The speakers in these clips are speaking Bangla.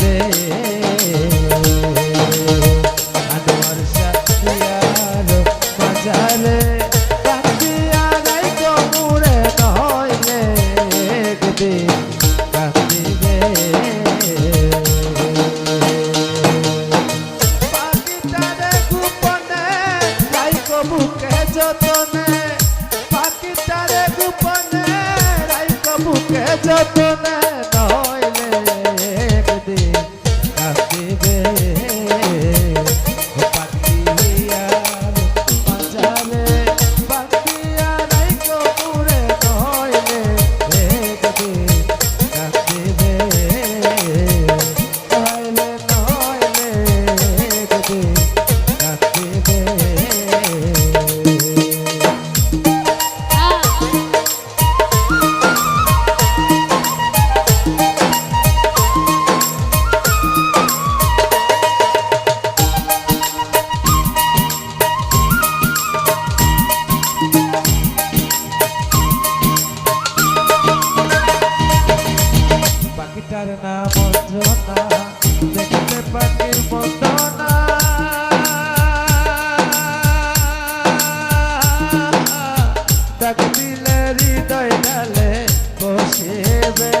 কাঁদিবে আনোয়ার শাহরিয়ার বাজারে কাঁদিয়া কমুরে নইলে একদিন কাঁদিবে। পাখিটারে গোপনে রাইকো বুকে যতনে। পাখিটারে গোপনে রাইকো বুকে যতনে। পাখিটার নাম অঞ্জনা, দেখতে পাখির মন্দনা ডাক দিলে হৃদয় ডালে বসেবে।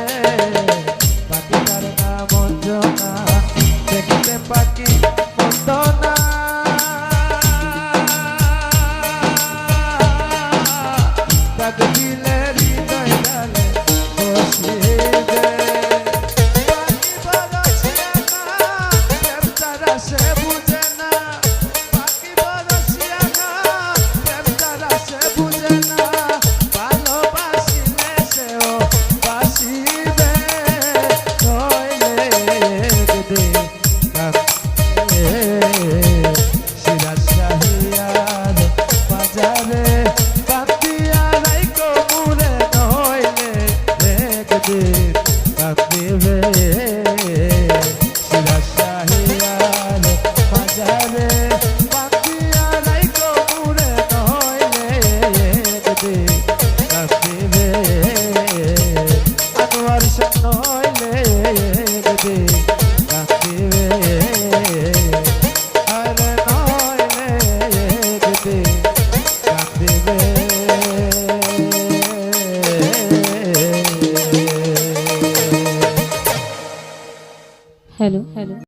পাখিটার নাম অঞ্জনা, দেখতে পাখি মন্দনা ডাক দিলে हेलो हेलो